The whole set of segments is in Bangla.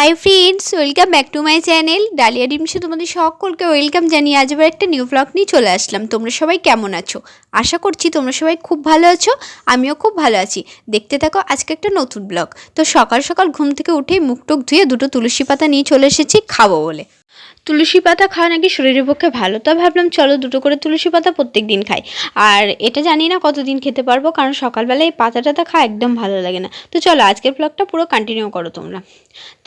Hi friends welcome back to my channel dahlia ডিমসে তোমাদের সকলকে ওয়েলকাম জানিয়ে আজ আবার একটা নিউ ব্লগ নিয়ে চলে আসলাম। তোমরা সবাই কেমন আছো? আশা করছি তোমরা সবাই খুব ভালো আছো, আমিও খুব ভালো আছি। দেখতে থাকো আজকে একটা নতুন ব্লগ তো সকাল সকাল ঘুম থেকে উঠে মুখ টুক ধুয়ে দুটো তুলসী পাতা নিয়ে চলে এসেছি খাব বলে। তুলসী পাতা খাওয়া নাকি শরীরের পক্ষে ভালো? তো ভাবলাম, চলো দুটো করে তুলসী পাতা প্রত্যেক দিন খাই। আর এটা জানি না কতদিন খেতে পারব, কারণ সকালবেলা এই পাতা টাতা খাওয়া একদম ভালো লাগে না। তো চলো, আজকের ব্লগটা পুরো কন্টিনিউ করো তোমরা।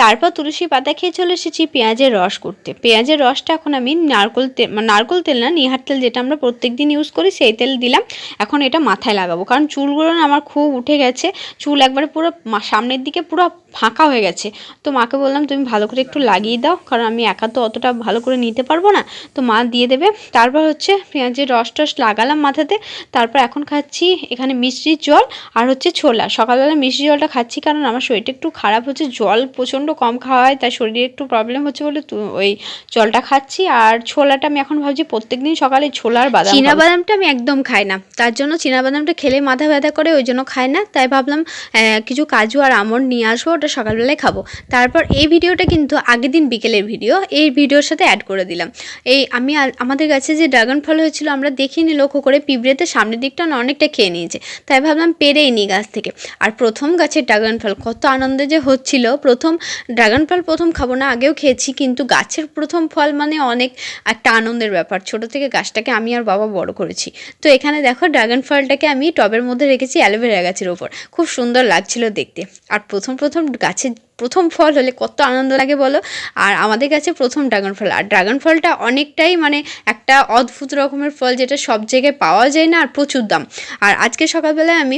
তারপর তুলসী পাতা খেয়ে চলে এসেছি পেঁয়াজের রস করতে। পেঁয়াজের রসটা এখন আমি নারকোল তেল নারকোল তেল না, নিহার তেল যেটা আমরা প্রত্যেক দিন ইউজ করি, সেই তেল দিলাম। এখন এটা মাথায় লাগাবো, কারণ চুলগুলো না আমার খুব উঠে গেছে। চুল একবারে পুরো সামনের দিকে পুরো ফাঁকা হয়ে গেছে। তো মাকে বললাম, তুমি ভালো করে একটু লাগিয়ে দাও, কারণ আমি একা তো অতটা ভালো করে নিতে পারব না। তো মা দিয়ে দেবে। তারপর হচ্ছে পেঁয়াজের রস টস লাগালাম মাথাতে। তারপর এখন খাচ্ছি এখানে মিষ্টির জল আর হচ্ছে ছোলা। সকালবেলা মিষ্টি জলটা খাচ্ছি কারণ আমার শরীরটা একটু খারাপ হচ্ছে, জল প্রচণ্ড কম খাওয়া হয়, তাই শরীরে একটু প্রবলেম হচ্ছে বলে ওই জলটা খাচ্ছি। আর ছোলাটা আমি এখন ভাবছি প্রত্যেকদিন সকালে ছোলার বাদাম চীনা বাদামটা আমি একদম খাই না। তার জন্য চীনা বাদামটা খেলে মাথা ব্যথা করে, ওই জন্য খাই না। তাই ভাবলাম কিছু কাজু আর আমন্ড নিয়ে আসব। ওটা সকালবেলায় খাব। তারপর এই ভিডিওটা কিন্তু আগের দিন বিকেলের ভিডিও, এই ভিডিওর সাথে অ্যাড করে দিলাম। এই আমি আমাদের কাছে যে ড্রাগন ফল হয়েছিল আমরা দেখিনি, লক্ষ্য করে পিঁপড়েতে সামনের দিকটা না অনেকটা খেয়ে নিয়েছে। তাই ভাবলাম পেরেই নিই গাছ থেকে। আর প্রথম গাছের ড্রাগন ফল কত আনন্দে যে হচ্ছিল। প্রথম ড্রাগন ফল প্রথম খাব না, আগেও খেয়েছি, কিন্তু গাছের প্রথম ফল মানে অনেক একটা আনন্দের ব্যাপার। ছোট থেকে গাছটাকে আমি আর বাবা বড় করেছি। তো এখানে দেখো ড্রাগন ফলটাকে আমি টবের মধ্যে রেখেছি অ্যালোভেরা গাছের ওপর। খুব সুন্দর লাগছিল দেখতে। আর প্রথম প্রথম গাছের প্রথম ফল হলে কত আনন্দ লাগে বলো? আর আমাদের কাছে প্রথম ড্রাগন ফল। আর ড্রাগন ফলটা অনেকটাই মানে একটা অদ্ভুত রকমের ফল যেটা সব জায়গায় পাওয়া যায় না আর প্রচুর দাম। আর আজকে সকালবেলায় আমি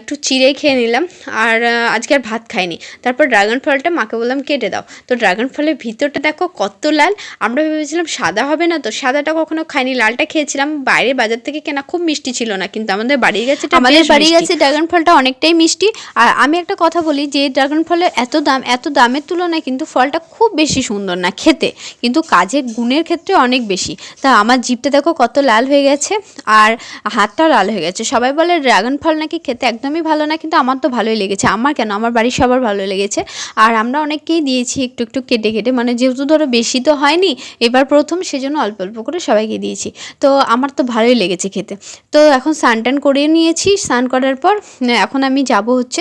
একটু চিড়ে খেয়ে নিলাম আর আজকে আর ভাত খাইনি। তারপর ড্রাগন ফলটা মাকে বললাম কেটে দাও। তো ড্রাগন ফলের ভিতরটা দেখো কত লাল। আমরা ভেবেছিলাম সাদা হবে না তো সাদাটা কখনো খাইনি লালটা খেয়েছিলাম। বাইরে বাজার থেকে কেনা খুব মিষ্টি ছিল না কিন্তু আমাদের বাড়ির গাছে আমাদের বাড়ির গাছে ড্রাগন ফলটা অনেকটাই মিষ্টি। আর আমি একটা কথা বলি যে ড্রাগন ফলের এত দাম এত দামের তুলনায় কিন্তু ফলটা খুব বেশি সুন্দর না খেতে। কিন্তু কাজের গুণের ক্ষেত্রে অনেক বেশি। তা আমার জিভটা দেখো কত লাল হয়ে গেছে আর হাতটাও লাল হয়ে গেছে। সবাই বলে ড্রাগন ফল নাকি খেতে একদমই ভালো না, কিন্তু আমার তো ভালোই লেগেছে। আমার কেন? আমার বাড়ির সবার ভালো লেগেছে। আর আমরা অনেককেই দিয়েছি একটু একটু কেটে কেটে। মানে যেহেতু ধরো বেশি তো হয়নি, এবার প্রথম সেজন্য অল্প অল্প করে সবাইকে দিয়েছি। তো আমার তো ভালোই লেগেছে খেতে। তো এখন স্নান টান করে নিয়েছি। স্নান করার পর, এখন আমি যাব হচ্ছে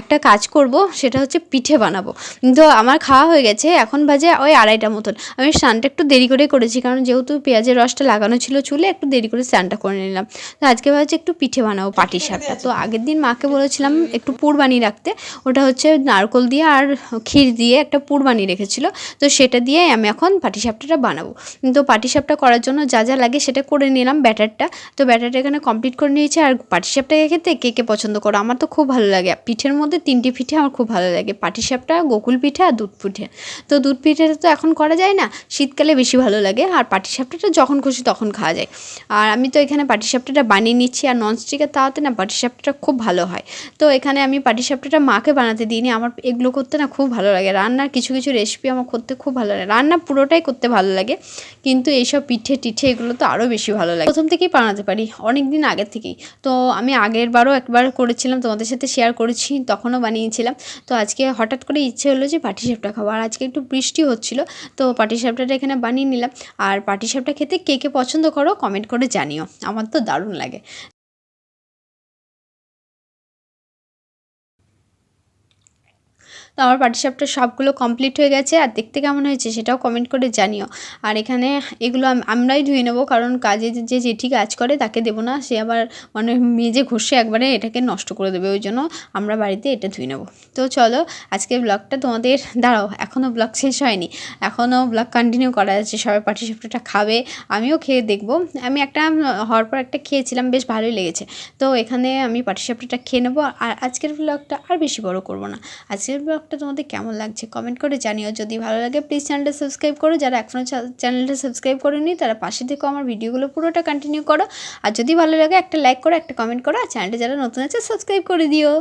একটা কাজ করব। সেটা হচ্ছে পিঠে বানাবো। তো আমার খাওয়া হয়ে গেছে, এখন বাজে ওই আড়াইটা মতন। আমি স্নানটা একটু দেরি করে করেছি, কারণ যেহেতু পেঁয়াজের রসটা লাগানো ছিল চুলে, একটু দেরি করে স্নানটা করে নিলাম। তো আজকে ভাবছি একটু পিঠে বানাবো পাটি সাপটা তো আগের দিন মাকে বলেছিলাম একটু পুর বানিয়ে রাখতে। ওটা হচ্ছে নারকল দিয়ে আর ক্ষীর দিয়ে একটা পুর বানিয়ে রেখেছিল। তো সেটা দিয়ে আমি এখন পাটিসাপটাটা বানাবো। তো পাটিসাপটা করার জন্য যা যা লাগে সেটা করে নিলাম ব্যাটারটা। তো ব্যাটারটা এখানে কমপ্লিট করে নিয়েছি। আর পাটিসাপটাকে খেতে কে কে পছন্দ করো? আমার তো খুব ভালো লাগে। পিঠের মধ্যে তিনটি পিঠে আমার খুব ভালো লাগে। পাটিসাপটা, গোকুল পিঠে আর দুধ পিঠে। তো দুধ পিঠেটা তো এখন করা যায় না, শীতকালে বেশি ভালো লাগে। আর পাটিসাপটাটা যখন খুশি তখন খাওয়া যায়। আর আমি তো এখানে পাটিসাপটাটা বানিয়ে নিচ্ছি, আর ননস্টিকের তাওয়াতে না পাটিসাপটাটা খুব ভালো হয়। তো এখানে আমি পাটিসাপটাটা মাকে বানাতে দিইনি, আমার এগুলো করতে না খুব ভালো লাগে। রান্নার কিছু কিছু রেসিপি আমার করতে খুব ভালো লাগে। রান্না পুরোটাই করতে ভালো লাগে, কিন্তু এইসব পিঠে, টিঠে এগুলো তো আরও বেশি ভালো লাগে। প্রথম থেকেই বানাতে পারি অনেক দিন আগের থেকেই। তো আমি আগের বারও একবার করেছিলাম, তোমাদের সাথে শেয়ার করেছি, তখনও বানিয়েছিলাম। তো আজকে হঠাৎ করে ইচ্ছে হলো যে পাটিসাপটা খাব। আর আজকে একটু বৃষ্টি হচ্ছিল, তো পাটিসাপটাটা এখানে বানিয়ে নিলাম। আর পাটিসাপটা খেতে কে কে পছন্দ করো কমেন্ট করে জানিও। আমার তো দারুণ লাগে। তো আমার পাটিসাপটা সবগুলো কমপ্লিট হয়ে গেছে, আর দেখতে কেমন হয়েছে সেটাও কমেন্ট করে জানিও। আর এখানে এগুলো আমরাই ধুয়ে নেব, কারণ কাজে যে জেঠি কাজ করে তাকে দেবো না, সে আবার মানে মেজে ঘষে একবারে এটাকে নষ্ট করে দেবে, ওই জন্য আমরা বাড়িতে এটা ধুয়ে নেব। তো চলো, আজকে ব্লগটা তোমাদের, দাঁড়াও এখনও ব্লগ শেষ হয়নি এখনও ব্লগ কন্টিনিউ করা যাচ্ছে, সবাই পাটিসাপটাটা খাবে, আমিও খেয়ে দেখব। আমি একটা হওয়ার পর একটা খেয়েছিলাম, বেশ ভালোই লেগেছে। তো এখানে আমি পাটিসাপটাটা খেয়ে নেব, আর আজকের ব্লগটা আর বেশি বড় করব না। আজকের ব্লগটা তোমাদের কেমন লাগছে কমেন্ট করে জানিও। যদি ভালো লাগে প্লিজ চ্যানেলটা সাবস্ক্রাইব করো। যারা এখনও চ্যানেলটা সাবস্ক্রাইব করেনি, তারা পাশে থেকে আমার ভিডিওগুলো পুরোটা কন্টিনিউ করো। আর যদি ভালো লাগে, একটা লাইক করো, একটা কমেন্ট করো। আর চ্যানেলটা যারা নতুন আছে সাবস্ক্রাইব করে দিও।